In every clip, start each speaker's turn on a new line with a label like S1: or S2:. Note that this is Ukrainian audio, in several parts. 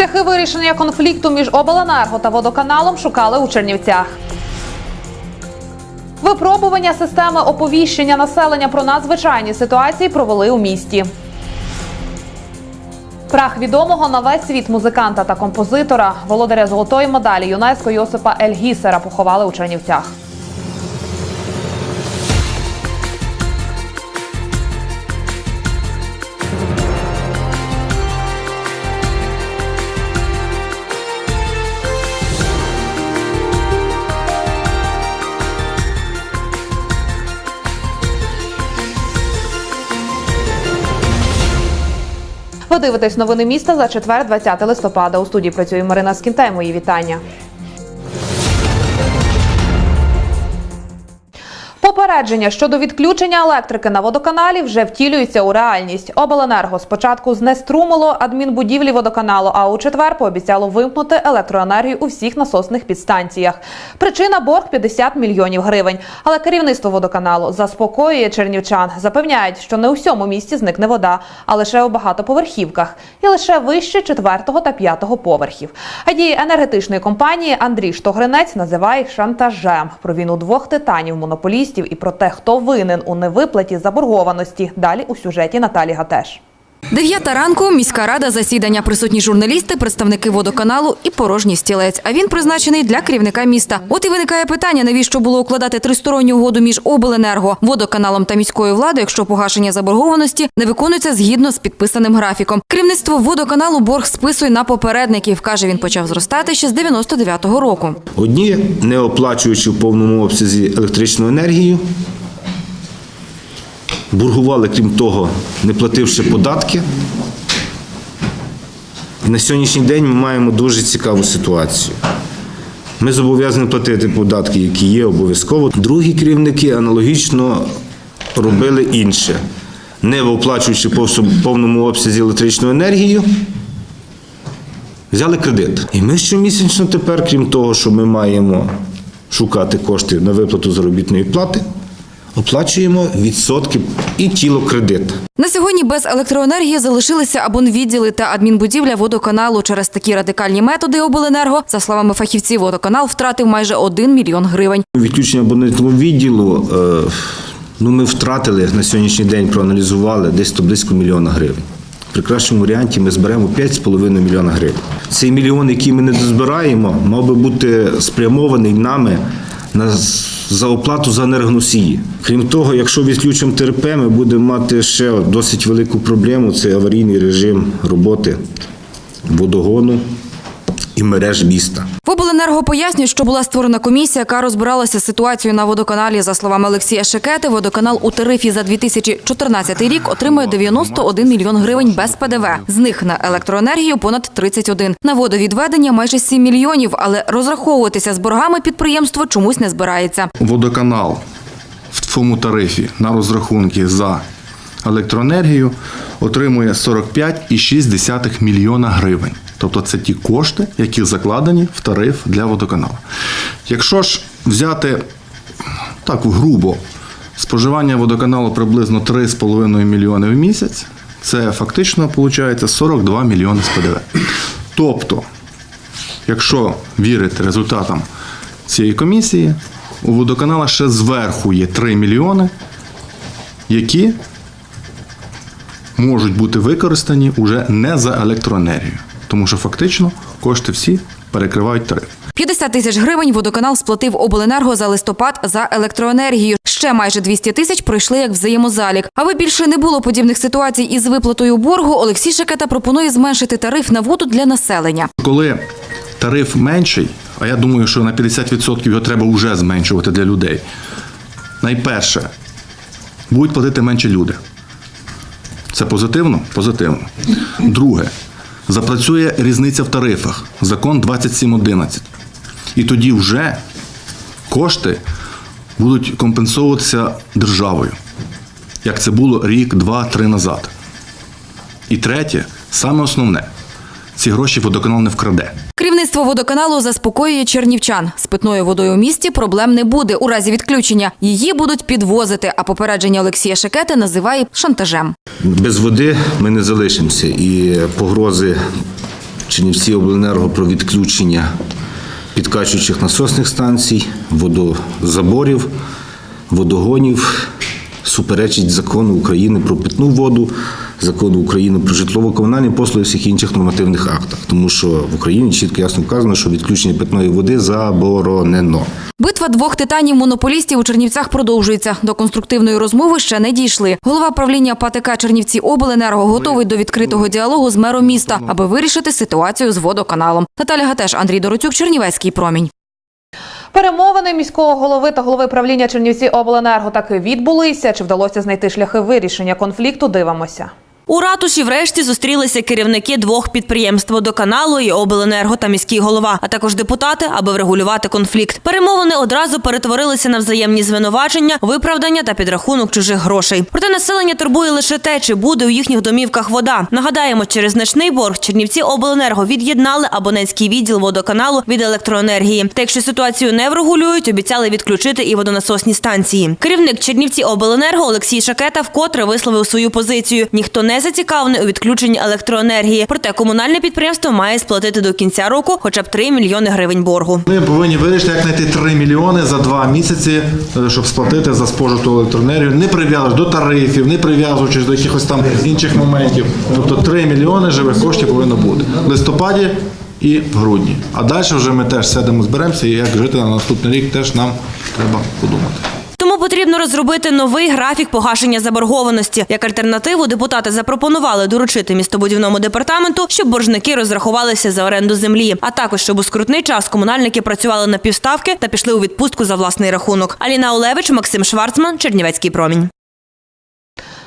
S1: Шляхи вирішення конфлікту між обленерго та водоканалом шукали у Чернівцях. Випробування системи оповіщення населення про надзвичайні ситуації провели у місті. Прах відомого на весь світ музиканта та композитора, володаря золотої медалі ЮНЕСКО Йосипа Ельгісера поховали у Чернівцях. Ви дивитесь новини міста за четвер, 20 листопада. У студії працює Марина Скінтай. Мої вітання. Попередження щодо відключення електрики на водоканалі вже втілюються у реальність. Обленерго спочатку знеструмило адмінбудівлі водоканалу, а у четвер пообіцяло вимкнути електроенергію у всіх насосних підстанціях. Причина борг 50 мільйонів гривень. Але керівництво водоканалу заспокоює чернівчан. Запевняють, що не у всьому місті зникне вода, а лише у багатоповерхівках і лише вище четвертого та п'ятого поверхів. А дії енергетичної компанії Андрій Штогринець називає шантажем про війну двох титанів монополістів і про те, хто винен у невиплаті заборгованості. Далі у сюжеті Наталі Гатеш.
S2: Дев'ята ранку міська рада засідання. Присутні журналісти, представники водоканалу і порожній стілець. А він призначений для керівника міста. От і виникає питання, навіщо було укладати тристоронню угоду між обленерго, водоканалом та міською владою, якщо погашення заборгованості не виконується згідно з підписаним графіком. Керівництво водоканалу борг списує на попередників. каже, він почав зростати ще з 99-го року.
S3: Одні, не оплачуючи в повному обсязі електричну енергію, боргували, крім того, не плативши податки. На сьогоднішній день ми маємо дуже цікаву ситуацію. Ми зобов'язані платити податки, які є обов'язково. Другі керівники аналогічно робили інше, не оплачуючи в повному обсязі електричну енергію, взяли кредит. І ми щомісячно тепер, крім того, що ми маємо шукати кошти на виплату заробітної плати, оплачуємо відсотки і тіло кредиту.
S2: На сьогодні без електроенергії залишилися абонвідділи та адмінбудівля водоканалу. Через такі радикальні методи обленерго, за словами фахівців, водоканал втратив майже 1 мільйон гривень.
S3: Відключення абонентного відділу е, ну, ми втратили на сьогоднішній день, проаналізували десь то близько мільйона гривень. В прекращому варіанті ми зберемо 5,5 мільйона гривень. Цей мільйон, який ми не дозбираємо, мав би бути спрямований нами на за оплату за енергоносії. Крім того, якщо відключимо ТРП, ми будемо мати ще досить велику проблему це аварійний режим роботи водогону і мереж міста.
S2: В обленерго пояснюють, що була створена комісія, яка розбиралася з ситуацією на водоканалі. За словами Олексія Шекети, водоканал у тарифі за 2014 рік отримує 91 мільйон гривень без ПДВ. З них на електроенергію понад 31. На водовідведення майже 7 мільйонів, але розраховуватися з боргами підприємство чомусь не збирається.
S4: водоканал в своєму тарифі на розрахунки за електроенергію отримує 45,6 мільйона гривень. Тобто це ті кошти, які закладені в тариф для водоканалу. Якщо ж взяти так грубо споживання водоканалу приблизно 3,5 мільйони в місяць, це фактично виходить 42 мільйони з ПДВ. Тобто, якщо вірити результатам цієї комісії, у водоканала ще зверху є 3 мільйони, які можуть бути використані уже не за електроенергію, тому що фактично кошти всі перекривають тариф.
S2: 50 тисяч гривень водоканал сплатив обленерго за листопад за електроенергію. Ще майже 200 тисяч пройшли як взаємозалік. Аби більше не було подібних ситуацій із виплатою боргу, Олексій Шекета пропонує зменшити тариф на воду для населення.
S4: Коли тариф менший, а я думаю, що на 50% його треба вже зменшувати для людей. Найперше, будуть платити менше люди. Це позитивно? Позитивно. Друге, запрацює різниця в тарифах. Закон 2711. І тоді вже кошти будуть компенсовуватися державою, як це було рік, два, три назад. І третє, саме основне, ці гроші водоканал не вкраде.
S2: Керівництво водоканалу заспокоює чернівчан. З питною водою у місті проблем не буде у разі відключення. Її будуть підвозити, а попередження Олексія Шекети називає шантажем.
S3: Без води ми не залишимося. І погрози Чернівці обленерго про відключення підкачуючих насосних станцій, водозаборів, водогонів, суперечить закону України про питну воду, закону України про житлово-комунальні послуги всіх інших нормативних актах, тому що в Україні чітко ясно вказано, що відключення питної води заборонено.
S5: Битва двох титанів монополістів у Чернівцях продовжується. До конструктивної розмови ще не дійшли. Голова правління ПАТК Чернівці Обленерго готовий до відкритого діалогу з мером міста, аби вирішити ситуацію з водоканалом. Наталя Гатеш, Андрій Дороцюк, Чернівецький промінь.
S1: Перемовини міського голови та голови правління Чернівці обленерго таки відбулися. Чи вдалося знайти шляхи вирішення конфлікту? Дивимося.
S6: У ратуші врешті зустрілися керівники двох підприємств водоканалу і обленерго та міський голова, а також депутати, аби врегулювати конфлікт. Перемовини одразу перетворилися на взаємні звинувачення, виправдання та підрахунок чужих грошей. Проте населення турбує лише те, чи буде у їхніх домівках вода. Нагадаємо, через значний борг Чернівці обленерго від'єднали абонентський відділ водоканалу від електроенергії. Та якщо ситуацію не врегулюють, обіцяли відключити і водонасосні станції. Керівник Чернівці обленерго Олексій Шакета вкотре висловив свою позицію. Ніхто не зацікавлений у відключенні електроенергії. Проте комунальне підприємство має сплатити до кінця року хоча б 3 мільйони гривень боргу.
S4: Ми повинні вирішити, як знайти 3 мільйони за два місяці, е, щоб сплатити за спожиту електроенергію, не прив'язуючи до тарифів, не прив'язуючись до якихось там інших моментів. Тобто 3 мільйони живих коштів повинно бути в листопаді і в грудні. А далі вже ми теж сядемо, зберемося, і як жити на наступний рік, теж нам треба подумати.
S6: Потрібно розробити новий графік погашення заборгованості. Як альтернативу депутати запропонували доручити містобудівному департаменту, щоб боржники розрахувалися за оренду землі, а також щоб у скрутний час комунальники працювали на півставки та пішли у відпустку за власний рахунок. Аліна Олевич, Максим Шварцман, Чернівецький промінь.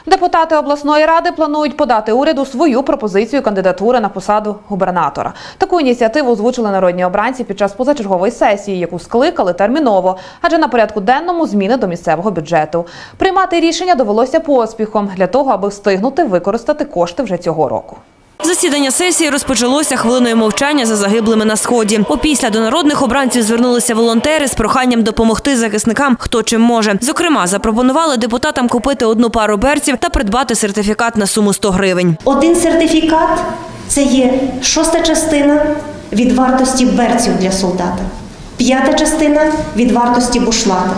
S1: Депутати обласної ради планують подати уряду свою пропозицію кандидатури на посаду губернатора. Таку ініціативу озвучили народні обранці під час позачергової сесії, яку скликали терміново, адже на порядку денному зміни до місцевого бюджету. Приймати рішення довелося поспіхом для того, аби встигнути використати кошти вже цього року.
S6: Засідання сесії розпочалося хвилиною мовчання за загиблими на сході. Опісля до народних обранців звернулися волонтери з проханням допомогти захисникам, хто чим може. Зокрема, запропонували депутатам купити одну пару берців та придбати сертифікат на суму 100 гривень.
S7: Один сертифікат це є шоста частина від вартості берців для солдата, п'ята частина від вартості бушлата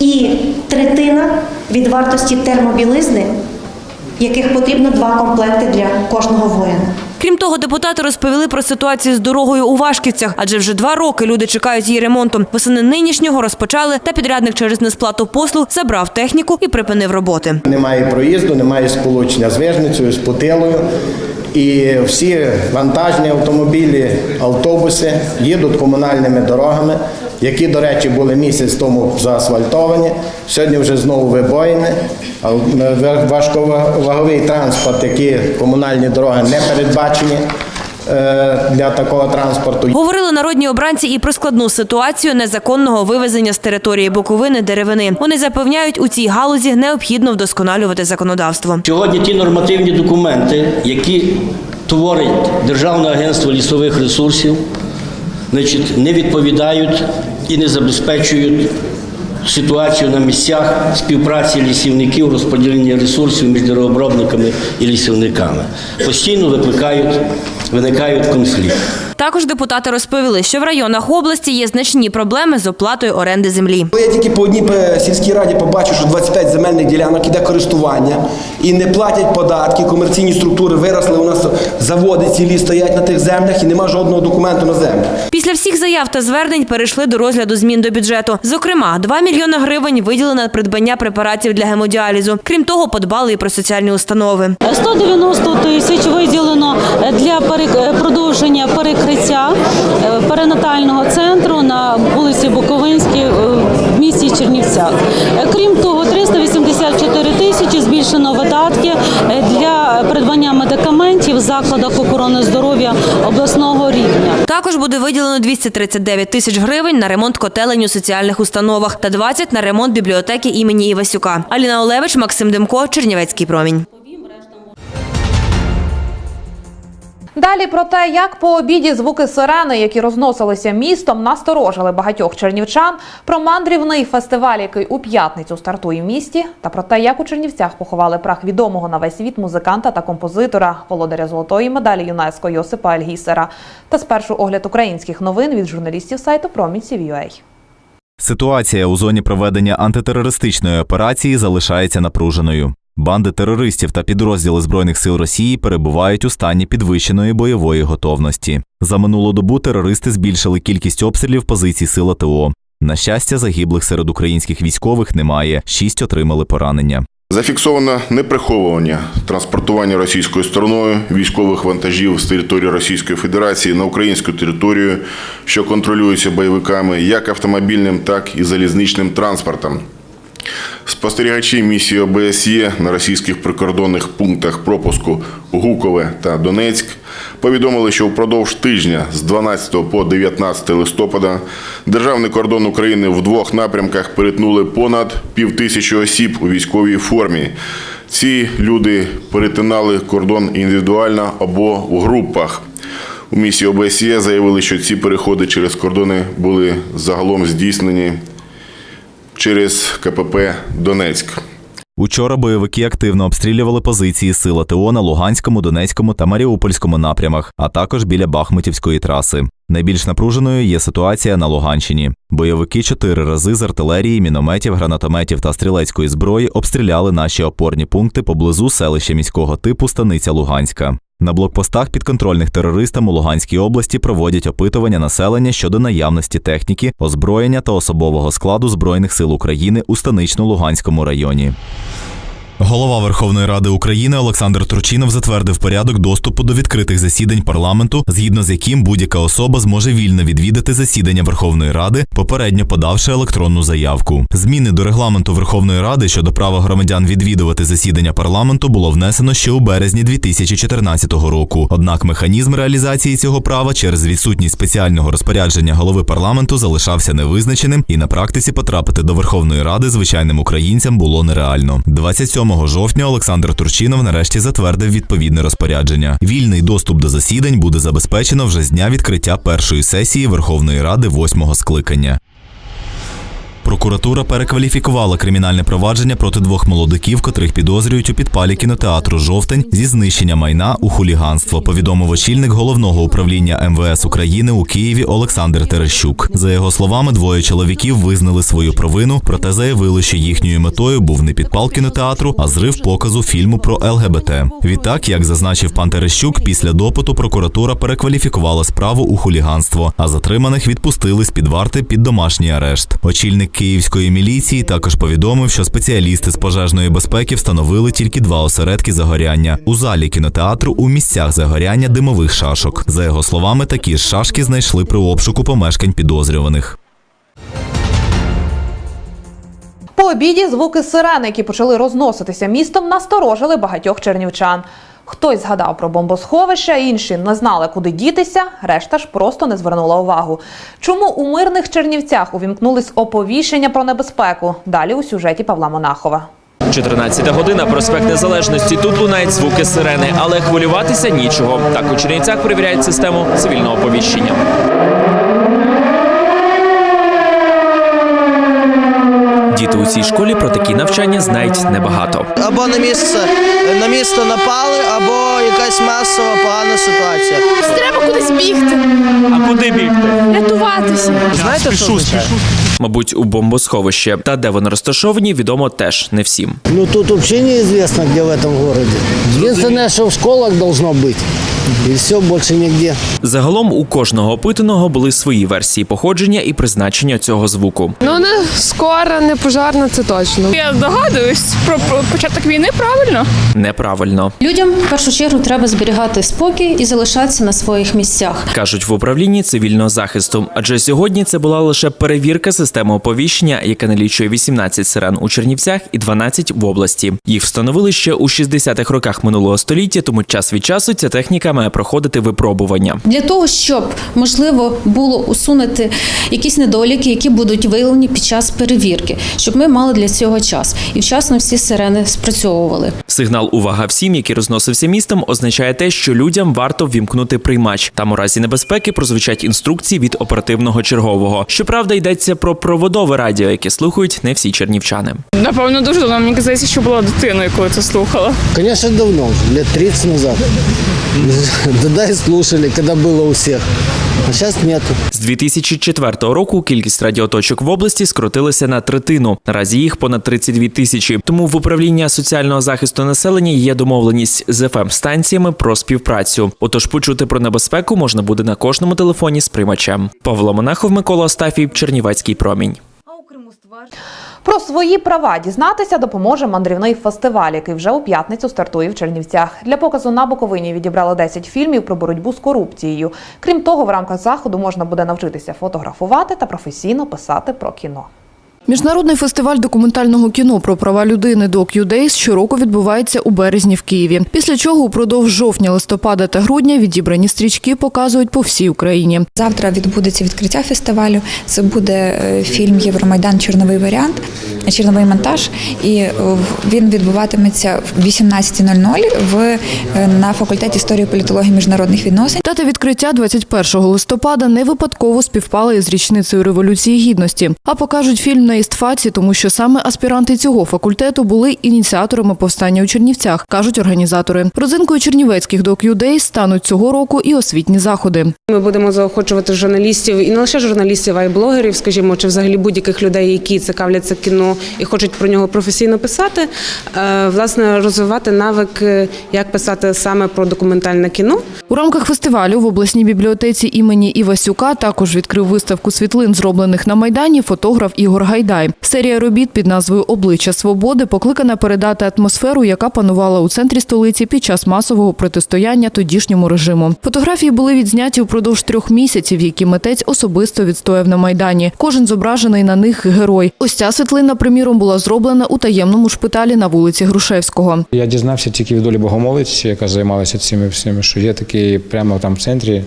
S7: і третина від вартості термобілизни, яких потрібно два комплекти для кожного воїна.
S6: Крім того, депутати розповіли про ситуацію з дорогою у Вашківцях, адже вже два роки люди чекають її ремонту. Восени нинішнього розпочали, та підрядник через несплату послуг забрав техніку і припинив роботи.
S8: Немає проїзду, немає сполучення з Вижницею, з Путилою. І всі вантажні автомобілі, автобуси їдуть комунальними дорогами, які, до речі, були місяць тому заасфальтовані. Сьогодні вже знову вибоїни. А Важковаговий транспорт, які комунальні дороги не передбачені е, для такого транспорту.
S6: Говорили народні обранці і про складну ситуацію незаконного вивезення з території Буковини деревини. Вони запевняють, у цій галузі необхідно вдосконалювати законодавство.
S9: Сьогодні ті нормативні документи, які творить Державне агентство лісових ресурсів, значить, не відповідають і не забезпечують ситуацію на місцях співпраці лісівників, розподілення ресурсів між деревообробниками і лісівниками. Постійно викликають, виникають конфлікти.
S6: Також депутати розповіли, що в районах області є значні проблеми з оплатою оренди землі.
S10: Я тільки по одній е, сільській раді побачив, що 25 земельних ділянок іде користування і не платять податки, комерційні структури виросли. У нас заводи цілі стоять на тих землях і нема жодного документу на землю.
S6: Після всіх заяв та звернень перейшли до розгляду змін до бюджету. Зокрема, 2 мільйони гривень виділено на придбання препаратів для гемодіалізу. Крім того, подбали і про соціальні установи.
S11: 190 тисяч виділено для перек- продовження перекриття е, перинатального центру на вулиці Буковинській е, в місті Чернівцях. Е, Крім того, 384 тисячі збільшено видатки для придбання медикаментів в закладах охорони здоров'я обласного рівня.
S6: Також буде виділено 239 тисяч гривень на ремонт котелень у соціальних установах та 20 на ремонт бібліотеки імені Івасюка. Аліна Олевич, Максим Демко, Чернівецький промінь.
S1: Далі про те, як по обіді звуки сирени, які розносилися містом, насторожили багатьох чернівчан, про мандрівний фестиваль, який у п'ятницю стартує в місті, та про те, як у Чернівцях поховали прах відомого на весь світ музиканта та композитора, володаря золотої медалі ЮНЕСКО Йосипа Альгісера. Та спершу огляд українських новин від журналістів сайту Промінь.CVUA.
S12: Ситуація у зоні проведення антитерористичної операції залишається напруженою. Банди терористів та підрозділи збройних сил Росії перебувають у стані підвищеної бойової готовності. За минулу добу терористи збільшили кількість обстрілів позицій сил АТО. На щастя, загиблих серед українських військових немає. Шість отримали поранення.
S13: Зафіксовано неприховування транспортування російською стороною військових вантажів з території Російської Федерації на українську територію, що контролюється бойовиками як автомобільним, так і залізничним транспортом. Спостерігачі місії ОБСЄ на російських прикордонних пунктах пропуску Гукове та Донецьк повідомили, що впродовж тижня з 12 по 19 листопада державний кордон України в двох напрямках перетнули понад півтисячі осіб у військовій формі. Ці люди перетинали кордон індивідуально або в групах. У місії ОБСЄ заявили, що ці переходи через кордони були загалом здійснені через КПП Донецьк.
S12: Учора бойовики активно обстрілювали позиції сил АТО на Луганському, Донецькому та Маріупольському напрямах, а також біля Бахмутівської траси. Найбільш напруженою є ситуація на Луганщині. Бойовики чотири рази з артилерії, мінометів, гранатометів та стрілецької зброї обстріляли наші опорні пункти поблизу селища міського типу Станиця Луганська. На блокпостах підконтрольних терористам у Луганській області проводять опитування населення щодо наявності техніки, озброєння та особового складу Збройних сил України у станично-Луганському районі. Голова Верховної Ради України Олександр Турчинов затвердив порядок доступу до відкритих засідань парламенту, згідно з яким будь-яка особа зможе вільно відвідати засідання Верховної Ради, попередньо подавши електронну заявку. Зміни до регламенту Верховної Ради щодо права громадян відвідувати засідання парламенту було внесено ще у березні 2014 року. Однак механізм реалізації цього права через відсутність спеціального розпорядження голови парламенту залишався невизначеним, і на практиці потрапити до Верховної Ради звичайним українцям було нереально. 27 жовтня Олександр Турчинов нарешті затвердив відповідне розпорядження. Вільний доступ до засідань буде забезпечено вже з дня відкриття першої сесії Верховної Ради восьмого скликання. Прокуратура перекваліфікувала кримінальне провадження проти двох молодиків, котрих підозрюють у підпалі кінотеатру Жовтень зі знищення майна у хуліганство. Повідомив очільник головного управління МВС України у Києві Олександр Терещук. За його словами, двоє чоловіків визнали свою провину, проте заявили, що їхньою метою був не підпал кінотеатру, а зрив показу фільму про ЛГБТ. Відтак, як зазначив пан Терещук, після допиту прокуратура перекваліфікувала справу у хуліганство, а затриманих відпустили з під варти під домашній арешт. Очільник київської міліції також повідомив, що спеціалісти з пожежної безпеки встановили тільки два осередки загоряння у залі кінотеатру у місцях загоряння димових шашок. За його словами, такі ж шашки знайшли при обшуку помешкань підозрюваних.
S1: По обіді звуки сирени, які почали розноситися містом, насторожили багатьох чернівчан. Хтось згадав про бомбосховище, інші не знали, куди дітися, решта ж просто не звернула увагу. Чому у мирних Чернівцях увімкнулись оповіщення про небезпеку? Далі у сюжеті Павла Монахова.
S14: 14 година, проспект Незалежності. Тут лунають звуки сирени, але хвилюватися нічого. Так у Чернівцях перевіряють систему цивільного оповіщення. У цій школі про такі навчання знають небагато.
S15: Або на місце на місто напали, або якась масова погана ситуація.
S16: Треба кудись бігти,
S14: А куди бігти?
S16: рятуватися.
S14: Знаєте, що означає? Мабуть, у бомбосховище. Та де вони розташовані, відомо теж не всім.
S15: Ну тут взагалі неізвісно, де в этом городе. Єдине, що в школах должно бути. І все, більше нігде.
S14: Загалом у кожного опитаного були свої версії походження і призначення цього звуку.
S16: Ну не скоро, не пожарна, це точно. Я догадуюсь про, про початок війни, правильно?
S14: Неправильно
S16: Людям в першу чергу треба зберігати спокій і залишатися на своїх місцях.
S14: кажуть в управлінні цивільного захисту. Адже сьогодні це була лише перевірка системи оповіщення, яка налічує 18 сирен у Чернівцях і 12 в області. Їх встановили ще у 60-х роках минулого століття, тому час від часу ця техніка має проходити випробування.
S11: Для того, щоб можливо було усунути якісь недоліки, які будуть виявлені під час перевірки, щоб ми мали для цього час і вчасно всі сирени спрацьовували.
S14: Сигнал Увага всім, який розносився містом, означає те, що людям варто ввімкнути приймач. Там у разі небезпеки прозвучать інструкції від оперативного чергового. Щоправда, йдеться про проводове радіо, яке слухають не всі чернівчани.
S16: Напевно, дуже давно. Мені здається, що була дитиною, коли це слухала.
S15: Конечно, давно уже, лет 30 назад. Тогда и слушали, когда было у всех. А сейчас нету.
S14: З 2004 року кількість радіоточок в області скоротилася на третину. Наразі їх понад 32 тисячі. Тому в управління соціального захисту населення є домовленість з fm станціями про співпрацю. Отож, почути про небезпеку можна буде на кожному телефоні з приймачем. Павло Монахов, Микола Остафій, Чернівецький промінь.
S1: Про свої права дізнатися допоможе мандрівний фестиваль, який вже у п'ятницю стартує в Чернівцях. Для показу на Буковині відібрали 10 фільмів про боротьбу з корупцією. Крім того, в рамках заходу можна буде навчитися фотографувати та професійно писати про кіно.
S17: Міжнародний фестиваль документального кіно про права людини DocuDays щороку відбувається у березні в Києві. Після чого упродовж жовтня, листопада та грудня відібрані стрічки показують по всій Україні.
S18: Завтра відбудеться відкриття фестивалю. Це буде е, фільм Євромайдан Чорновий варіант, чорновий монтаж. І е, він відбуватиметься в 18.00 в е, на факультеті історії політології міжнародних відносин.
S17: Дата відкриття 21 листопада не випадково співпала із річницею Революції Гідності. А покажуть фільм на істфаці, тому що саме аспіранти цього факультету були ініціаторами повстання у Чернівцях, кажуть організатори. Родзинкою чернівецьких DocuDays стануть цього року і освітні заходи.
S16: Ми будемо заохочувати журналістів і не лише журналістів, а й блогерів, скажімо, чи взагалі будь-яких людей, які цікавляться кіно і хочуть про нього професійно писати. е, Власне, розвивати навик, е, як писати саме про документальне кіно.
S17: У рамках фестивалю в обласній бібліотеці імені Івасюка також відкрив виставку світлин, зроблених на майдані, фотограф Ігор Гайдай. Серія робіт під назвою Обличчя свободи покликана передати атмосферу, яка панувала у центрі столиці під час масового протистояння тодішньому режиму. Фотографії були відзняті впродовж трьох місяців, які митець особисто відстояв на майдані. Кожен зображений на них герой. Ось ця світлина, приміром, була зроблена у таємному шпиталі на вулиці Грушевського.
S19: Я дізнався тільки від Олі Богомолець, яка займалася цими всіми, що є такий прямо там в центрі,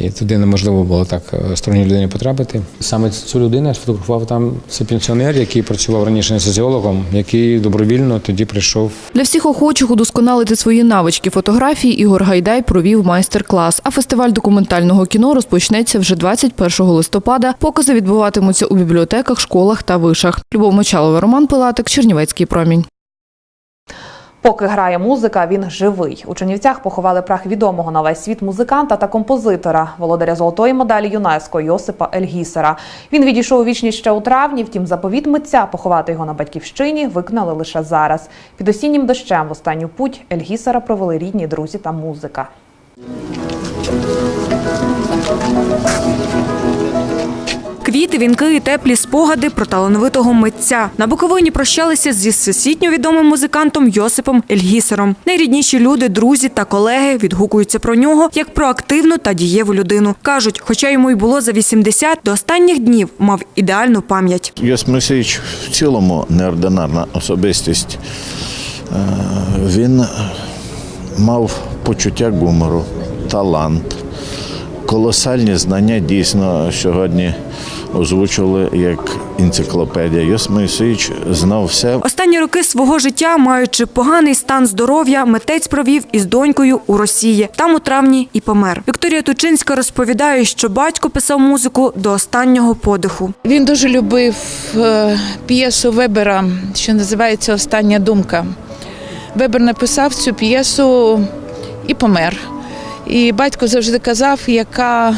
S19: і туди неможливо було так е, сторонній людині потрапити. Саме цю людину я сфотографував там. Це пенсіонер, який працював раніше соціологом, який добровільно тоді прийшов
S17: Для всіх охочих удосконалити свої навички фотографії Ігор Гайдай провів майстер-клас. А фестиваль документального кіно розпочнеться вже 21 листопада. Покази відбуватимуться у бібліотеках, школах та вишах. Любов Мочалова, Роман Пилатик, Чернівецький промінь.
S1: Поки грає музика, він живий. У Чернівцях поховали прах відомого на весь світ музиканта та композитора, володаря золотої медалі ЮНЕСКО Йосипа Ельгісера. Він відійшов у вічність ще у травні. Втім, заповіт митця поховати його на батьківщині виконали лише зараз. Під осіннім дощем в останню путь Ельгісера провели рідні, друзі та музика.
S5: Квіти, вінки і теплі спогади про талановитого митця. На Буковині прощалися зі всесвітньо відомим музикантом Йосипом Ельгісером. Найрідніші люди, друзі та колеги відгукуються про нього як про активну та дієву людину. Кажуть, хоча йому й було за 80, до останніх днів мав ідеальну пам'ять.
S20: Йосип Мойсеївич в цілому неординарна особистість. Е, Він мав почуття гумору, талант, колосальні знання дійсно сьогодні озвучували як енциклопедія. Йосип Мойсеївич знав все.
S5: Останні роки свого життя, маючи поганий стан здоров'я, митець провів із донькою у Росії. Там у травні і помер. Вікторія Тучинська розповідає, що батько писав музику до останнього подиху.
S21: Він дуже любив е, п'єсу Вебера, що називається Остання думка. Вебер написав цю п'єсу і помер. І батько завжди казав, яка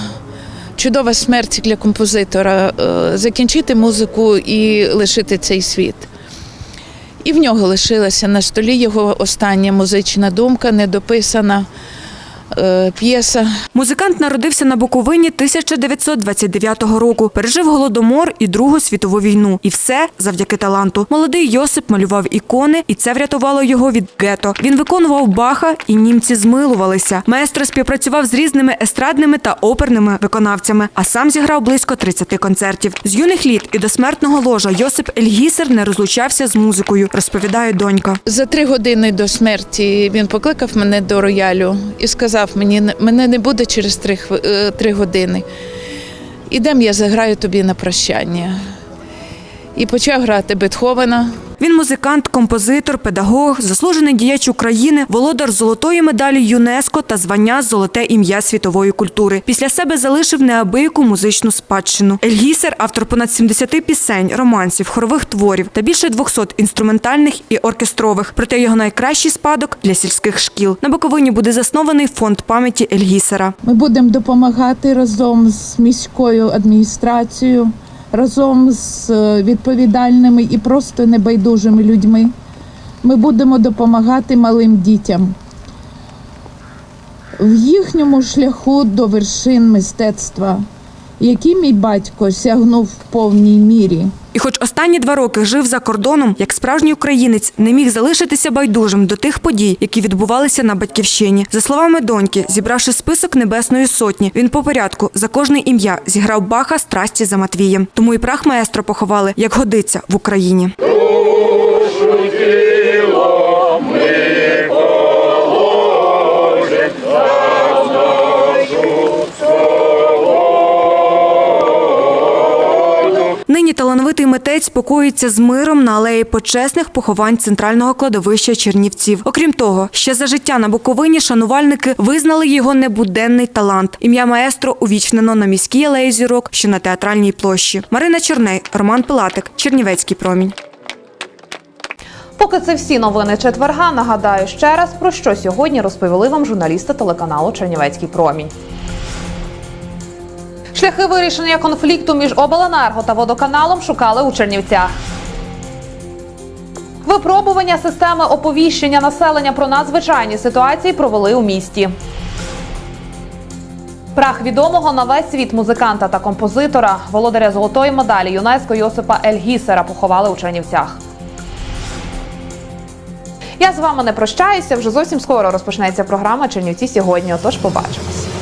S21: чудова смерть для композитора е, закінчити музику і лишити цей світ. І в нього лишилася на столі його остання музична думка, недописана п'єса.
S5: Музикант народився на Буковині 1929 року. Пережив голодомор і Другу світову війну. І все завдяки таланту. Молодий Йосип малював ікони, і це врятувало його від гето. Він виконував баха, і німці змилувалися. Маестро співпрацював з різними естрадними та оперними виконавцями, а сам зіграв близько 30 концертів. З юних літ і до смертного ложа Йосип Ельгісер не розлучався з музикою, розповідає донька.
S21: За три години до смерті він покликав мене до роялю і сказав. Сказав, мені мене не буде через три, е, три години. Ідем, я заграю тобі на прощання. І почав грати Бетховена.
S5: Він музикант, композитор, педагог, заслужений діяч України, володар золотої медалі ЮНЕСКО та звання Золоте ім'я світової культури. Після себе залишив неабияку музичну спадщину. Ельгісер автор понад 70 пісень, романсів, хорових творів та більше 200 інструментальних і оркестрових. Проте його найкращий спадок для сільських шкіл. На Буковині буде заснований фонд пам'яті Ельгісера.
S21: Ми будемо допомагати разом з міською адміністрацією, разом з е, відповідальними і просто небайдужими людьми. Ми будемо допомагати малим дітям в їхньому шляху до вершин мистецтва, який мій батько сягнув в повній мірі.
S5: І хоч останні два роки жив за кордоном, як справжній українець не міг залишитися байдужим до тих подій, які відбувалися на батьківщині. За словами доньки, зібравши список небесної сотні, він по порядку за кожне ім'я зіграв Баха страсті за Матвієм. Тому і прах маестро поховали, як годиться в Україні. Нині талановитий митець покоїться з миром на алеї почесних поховань центрального кладовища Чернівців. Окрім того, ще за життя на Буковині шанувальники визнали його небуденний талант. Ім'я маестро увічнено на міській алеї зірок, що на театральній площі. Марина Черней, Роман Пилатик, Чернівецький промінь.
S1: Поки це всі новини четверга. Нагадаю ще раз про що сьогодні розповіли вам журналісти телеканалу Чернівецький промінь. Шляхи вирішення конфлікту між обленерго та водоканалом шукали у Чернівцях. Випробування системи оповіщення населення про надзвичайні ситуації провели у місті. Прах відомого на весь світ музиканта та композитора, володаря золотої медалі ЮНЕСКО Йосипа Ельгісера поховали у Чернівцях. Я з вами не прощаюся. Вже зовсім скоро розпочнеться програма Чернівці сьогодні. Отож, побачимось.